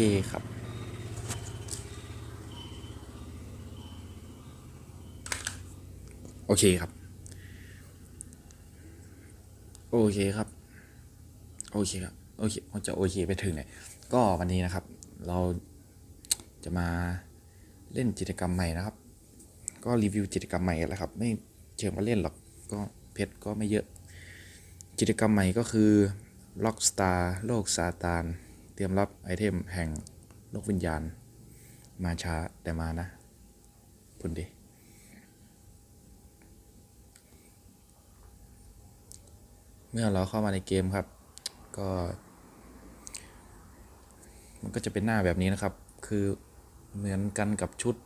เคครับ โอเคครับ โอเคครับ โอเคครับ โอเคเราจะโอเคไปถึงไหนก็วันนี้นะครับ เราจะมาเล่นกิจกรรมใหม่นะครับ ก็รีวิวกิจกรรมใหม่กันแหละครับ ไม่เชิงว่าเล่นหรอก ก็เพชรก็ไม่เยอะกิจกรรมใหม่ก็คือ Rockstar โลกซาตาน เตรียมรับไอเทมแห่งโลกวิญญาณ มาช้าแต่มานะพุ่นดิเมื่อเราเข้ามาในเกมครับ ก็ มันก็จะเป็นหน้าแบบนี้นะครับ คือเหมือนกันกับชุด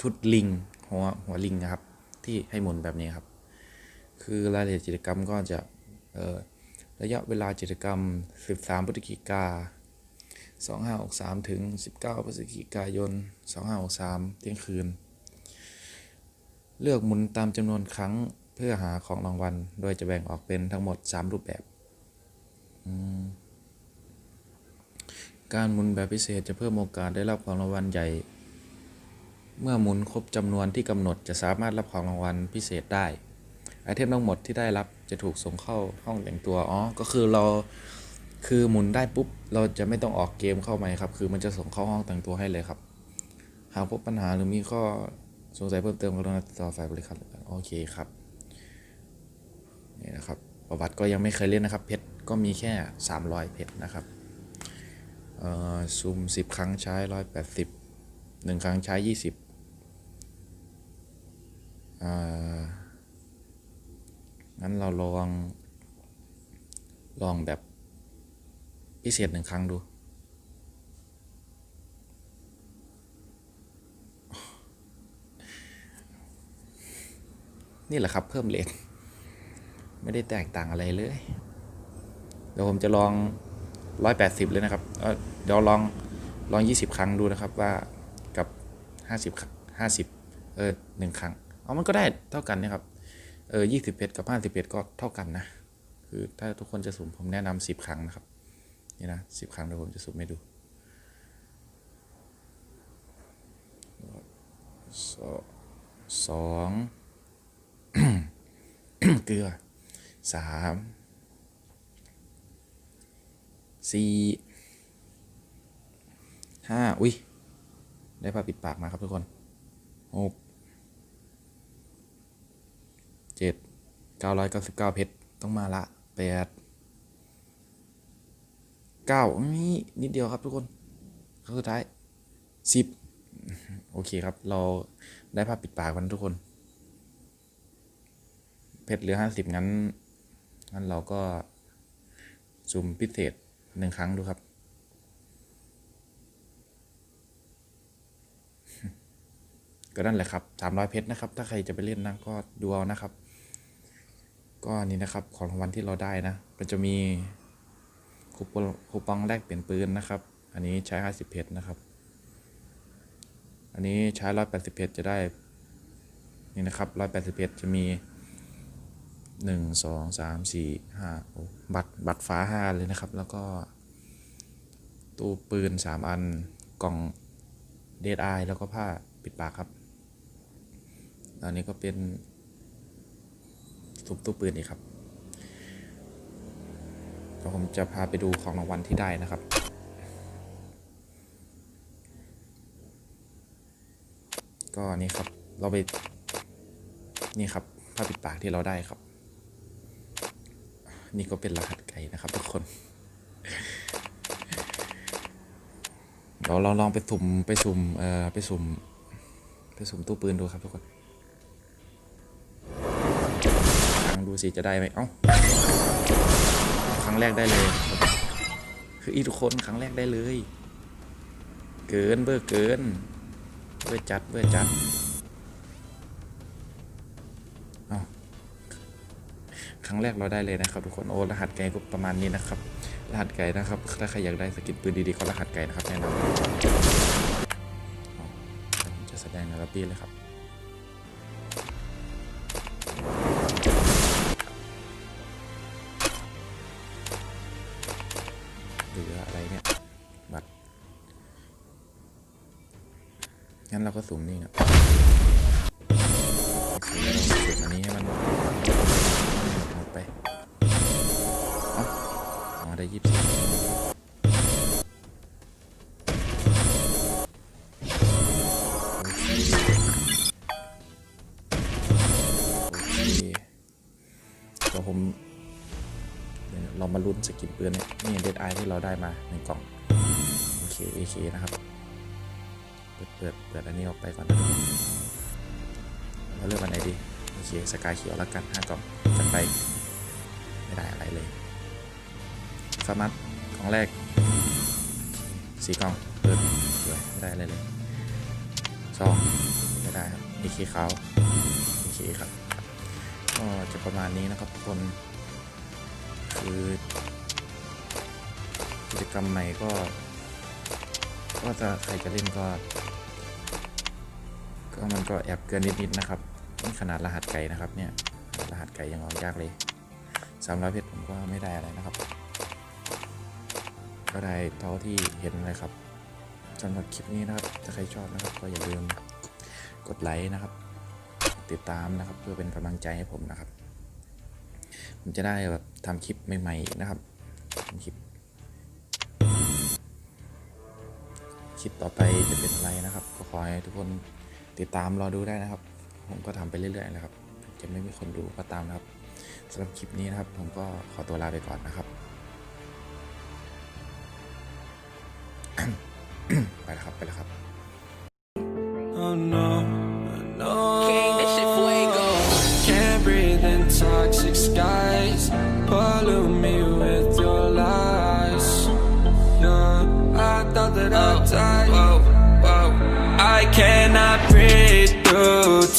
ชุดลิง หัวหัวลิงนะครับ ที่ให้หมุนแบบนี้ครับ คือรายละเอียดกิจกรรมก็จะ เออ ระยะเวลากิจกรรม 13พฤศจิกา2563 ถึง 19 พฤศจิกายน 2563 เที่ยงคืน เลือกหมุนตามจำนวนครั้งเพื่อหาของรางวัล โดยจะแบ่งออกเป็นทั้งหมด 3 รูปแบบ การหมุนแบบพิเศษจะเพิ่มโอกาสได้รับของรางวัลใหญ่ เมื่อหมุนครบจำนวนที่กำหนดจะสามารถรับของรางวัลพิเศษได้ ไอเทมทั้งหมดที่ได้รับจะถูกส่งเข้าห้องแต่งตัว อ๋อ ก็คือเราคือหมุนได้ปุ๊บ เราจะไม่ต้องออกเกมเข้ามาครับ คือมันจะส่งเข้าห้องแต่งตัวให้เลยครับ หากพบปัญหาหรือมีข้อสงสัยเพิ่มเติมก็ต้องติดต่อฝ่ายบริการโอเคครับนี่นะครับประวัติก็ยังไม่เคยเล่นนะครับ เพชรก็มีแค่ 300 เพชรนะครับเอ่อซูม 10 ครั้งใช้ 180 1 ครั้งใช้ 20อ่า งั้นเราลอง ลองแบบพิเศษหนึ่งครั้งดูนี่แหละครับเพิ่มเลทไม่ได้แตกต่างอะไรเลย เดี๋ยวผมจะลอง 180 เลยนะครับเเดี๋ยวลองลอง 20 ครั้งดูนะครับว่ากับ 50ครั้ง50 เออหนึ่งครั้ง เอามันก็ได้เท่ากันนะครับ เออยี่สิบเอ็ดกับห้าสิบเอ็ดก็เท่ากันนะ คือถ้าทุกคนจะสุ่มผมแนะนำสิบครั้งนะครับ นี่นะสิบครั้งเดี๋ยวผมจะสุ่มให้ดูสองสองเกลือสามสี่ห้าอุ้ยได้ผ้าปิดปากมาครับทุกคนหก 999 เพชร ต้องมาละ 8 9นี่นิดเดียวครับทุกคนก็สุดท้าย 10 โอเคครับ เราได้ภาพปิดปากกันทุกคน เพชรเหลือ 50 งั้น งั้นเราก็ซูมพิเศษหนึ่งครั้งดูครับก็นั่นแหละครับ 300 เพชรนะครับ ถ้าใครจะไปเล่นนะก็ดูเอานะครับ ก็นี่นะครับของรางวัลที่เราได้นะก็จะมีคูปองคูปองแลกเปลี่ยนปืนนะครับ อันนี้ใช้ 50 เพชรนะครับ อันนี้ใช้ 180 เพชรจะได้นี่นะครับ 180 เพชรจะมี 1 2 3 4 5โอ้บัตรบัตรฟ้า 5 เลยนะครับ แล้วก็ ตู้ปืน 3 อันกล่องเดดไอแล้วก็ผ้าปิดปากครับ อันนี้ก็เป็น ทุบตู้ปืนอีกครับเดี๋ยวผมจะพาไปดูของรางวัลที่ได้นะครับ ก็นี่ครับเราไปนี่ครับผ้าปิดปากที่เราได้ครับ นี่ก็เป็นรหัสไก่นะครับทุกคนเราลองลองไปสุ่มไปสุ่มเอ่อไปสุ่มไปสุ่มตู้ปืนดูครับทุกคน สิจะได้ไหมเอ้าครั้งแรกได้เลยคืออีทุกคนครั้งแรกได้เลย เกินเบอร์เกินเบอร์จัดเบอร์จัดอ้าครั้งแรกเราได้เลยนะครับทุกคนโอ้รหัสไก่ก็ประมาณนี้นะครับ รหัสไก่นะครับ ถ้าใครอยากได้สกินปืนดีๆก็รหัสไก่นะครับแนะนำเอาผมจะแสดงในระเบีเลยครับ งั้นเราก็สุ่มนี่ครับสุ่มอันนี้ให้มันหมดไปเอ้าอ๋อได้ยี่สิบเดี๋ยวผมเดี๋ยวเรามาลุ้นสกินปืนเนี่ยนี่เดดไอที่เราได้มาในกล่อง โอเคเอเคนะครับ เปิดเปิดอันนี้ออกไปก่อนนะเราเลือกอันไหนดีโอเคสกายเขียวแล้วกันห้ากล่องจัดไป ไม่ได้อะไรเลยฟาร์มัสกล่องแรกสี่กล่องเปิดสวยไม่ได้อะไรเลยสองไม่ได้ครับเอเขาโอเคครับก็จะประมาณนี้นะครับทุกคนคือกิจกรรมใหม่ก็ ก็จะใครจะเล่นก็ ก็มันก็แอบเกินนิดๆนะครับนี่ขนาดรหัสไก่นะครับเนี่ยรหัสไก่ยังออกยากเลยสามร้อยเพชรผมก็ไม่ได้อะไรนะครับ ก็ได้เท่าที่เห็นเลยครับสำหรับคลิปนี้นะครับ ถ้าใครชอบนะครับ ก็อย่าลืมกดไลค์นะครับ ติดตามนะครับ เพื่อเป็นกำลังใจให้ผมนะครับ ผมจะได้แบบทำคลิปใหม่ๆนะครับทำคลิปคลิปต่อไปจะเป็นอะไรนะครับ ก็ขอให้ทุกคน ติดตามรอดูได้นะครับ ผมก็ทำไปเรื่อยๆนะครับ จะไม่มีคนดูก็ตามนะครับสำหรับคลิปนี้นะครับ ผมก็ขอตัวลาไปก่อนนะครับ ไปแล้วครับไปแล้วครับ Oh no, no. King, that shit fuego. Can't breathe in toxic skies. Pollute me with your lies. Yeah, I thought that I'd die. Whoa, whoa. I cannot breathe through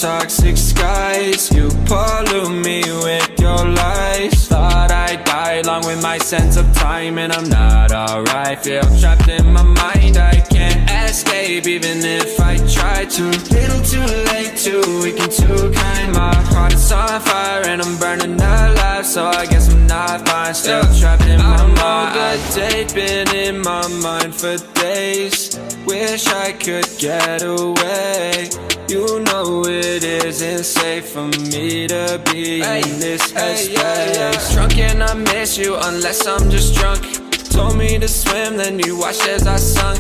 toxic skies. You pollute me with your lies. Thought I'd die along with my sense of time, and I'm not alright. Feel trapped in my mind. I can't escape, even if I try to. Little too late, too weak and too kind. My heart is on fire, and I'm burning alive. So I guess I'm not fine. Still trapped in my mind. the date been in my mind for days. Wish I could get away. You know it isn't safe for me to be in this headspace. Drunk and I miss you unless I'm just drunk. Told me to swim, then you watched as I sunk.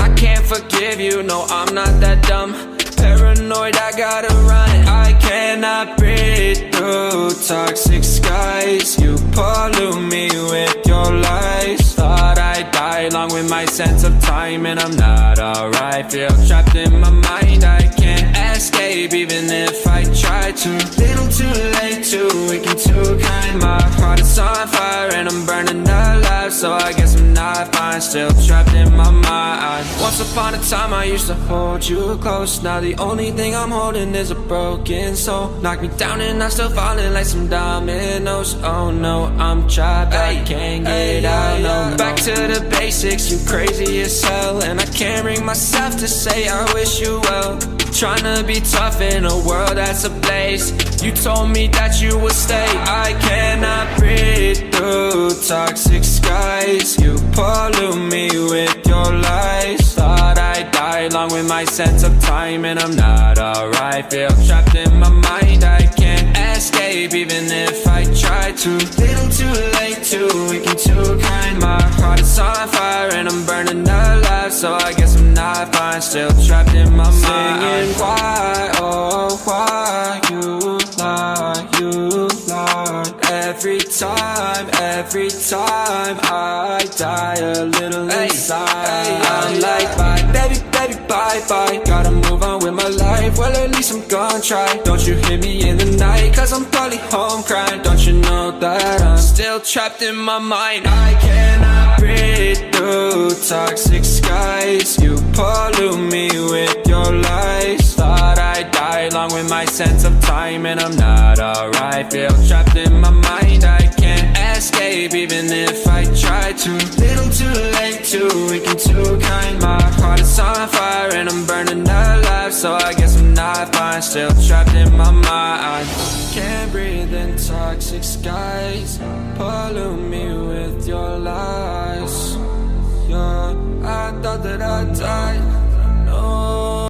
I can't forgive you, no, I'm not that dumb. Paranoid, I gotta run. I cannot breathe through toxic skies. You pollute me with your lies. Thought I'd die along with my sense of time, and I'm not alright. Feel trapped try to. Little too late, too weak and too kind. My heart is on fire, and I'm burning alive. So I guess I'm not fine, still trapped in my mind. Upon a time, I used to hold you close. Now the only thing I'm holding is a broken soul. Knock me down, and I'm still falling like some dominoes. Oh no, I'm trapped, I can't get out. No, back to the basics, you crazy as hell, and I can't bring myself to say I wish you well. Trying to be tough in a world that's a place You told me that you would stay. I cannot breathe through toxic skies. You pollute me with your lies. Thought I'd along with my sense of time, and I'm not alright. Feel trapped in my mind. I can't escape, even if I try to. Little too late, too weak and too kind. My heart is on fire, and I'm burning alive. So I guess I'm not fine. Still trapped in my mind. Singing why, oh why you lie, you lie. Every time, every time I die a little Well, at least I'm gonna try. Don't you hit me in the night, cause I'm probably home crying. Don't you know that I'm still trapped in my mind? I cannot breathe through toxic skies. You pollute me with your lies. Thought I'd die along with my sense of time, and I'm not alright. Feel trapped in my mind. I can't escape, even if I try to. Little too late, too weak and too kind. My heart is on fire, and I'm burning alive. So I Still trapped in my mind. Can't breathe in toxic skies. Pollute me with your lies. Yeah, I thought that I'd die.